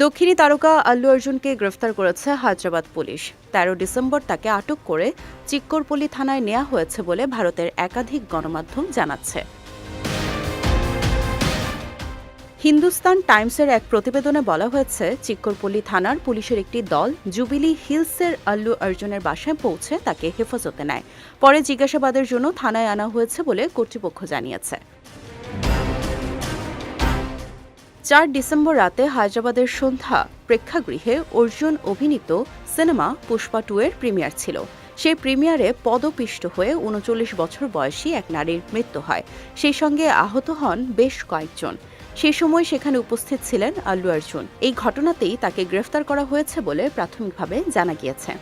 দক্ষিণী তারকা আল্লু অর্জুনকে গ্রেফতার করেছে হায়দ্রাবাদ পুলিশ। তেরো ডিসেম্বর তাকে আটক করে চিক্করপল্লী থানায় নেওয়া হয়েছে বলে ভারতের একাধিক গণমাধ্যম জানাচ্ছে। হিন্দুস্তান টাইমসের এক প্রতিবেদনে বলা হয়েছে, চিক্করপল্লী থানার পুলিশের একটি দল জুবিলি হিলসের আল্লু অর্জুনের বাসায় পৌঁছে তাকে হেফাজতে নেয়। পরে জিজ্ঞাসাবাদের জন্য থানায় আনা হয়েছে বলে কর্তৃপক্ষ জানিয়েছে। চার ডিসেম্বর রাতে হায়দ্রাবাদের সন্ধ্যা প্রেক্ষাগৃহে অর্জুন অভিনীত সিনেমা পুষ্পা টু এর প্রিমিয়ার ছিল। সেই প্রিমিয়ারে পদপিষ্ট হয়ে উনচল্লিশ বছর বয়সী এক নারীর মৃত্যু হয়। সেই সঙ্গে আহত হন বেশ কয়েকজন। সেই সময় সেখানে উপস্থিত ছিলেন আল্লু অর্জুন। এই ঘটনাতেই তাকে গ্রেফতার করা হয়েছে বলে প্রাথমিকভাবে জানা গিয়েছে।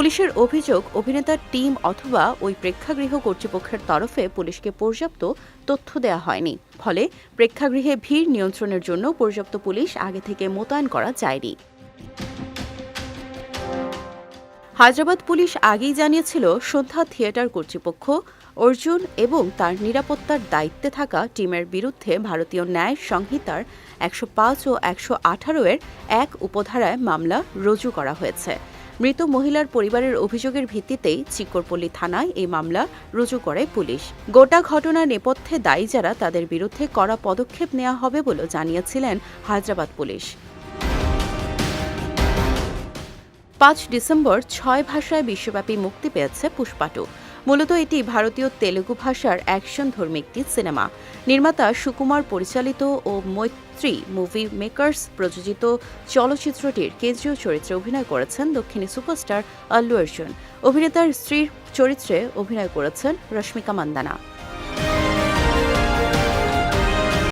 পুলিশের অভিযোগ, অভিনেতার টিম অথবা ওই প্রেক্ষাগৃহ কর্তৃপক্ষের তরফে পুলিশকে পর্যাপ্ত তথ্য দেওয়া হয়নি। ফলে প্রেক্ষাগৃহে ভিড় নিয়ন্ত্রণের জন্য পর্যাপ্ত পুলিশ আগে থেকে মোতায়েন করা যায়নি। হায়দ্রাবাদ পুলিশ আগেই জানিয়েছিল, সন্ধ্যা থিয়েটার কর্তৃপক্ষ অর্জুন এবং তার নিরাপত্তার দায়িত্বে থাকা টিমের বিরুদ্ধে ভারতীয় ন্যায় সংহিতার একশো পাঁচ ও একশো আঠারো এর এক উপধারায় মামলা রুজু করা হয়েছে। মৃত মহিলার পরিবারের অভিযোগের ভিত্তিতেই চিকরপল্লী থানায় এই মামলা রুজু করে পুলিশ। গোটা ঘটনার নেপথ্যে দায়ী যারা তাদের বিরুদ্ধে কড়া পদক্ষেপ নেওয়া হবে বলে জানিয়েছিলেন হায়দ্রাবাদ পুলিশ। পাঁচ ডিসেম্বর ছয় ভাষায় বিশ্বব্যাপী মুক্তি পেয়েছে পুষ্পাটু। মূলত এটি ভারতীয় তেলুগু ভাষার অ্যাকশন ধর্মী একটি সিনেমা। নির্মাতা সুকুমার পরিচালিত ও মৈত্রী মুভি মেকার্স প্রযোজিত চলচ্চিত্রটির কেন্দ্রীয় চরিত্রে অভিনয় করেছেন দক্ষিণী সুপারস্টার আল্লু অর্জুন। অভিনেতার স্ত্রীর চরিত্রে অভিনয় করেছেন রশ্মিকা মান্দানা।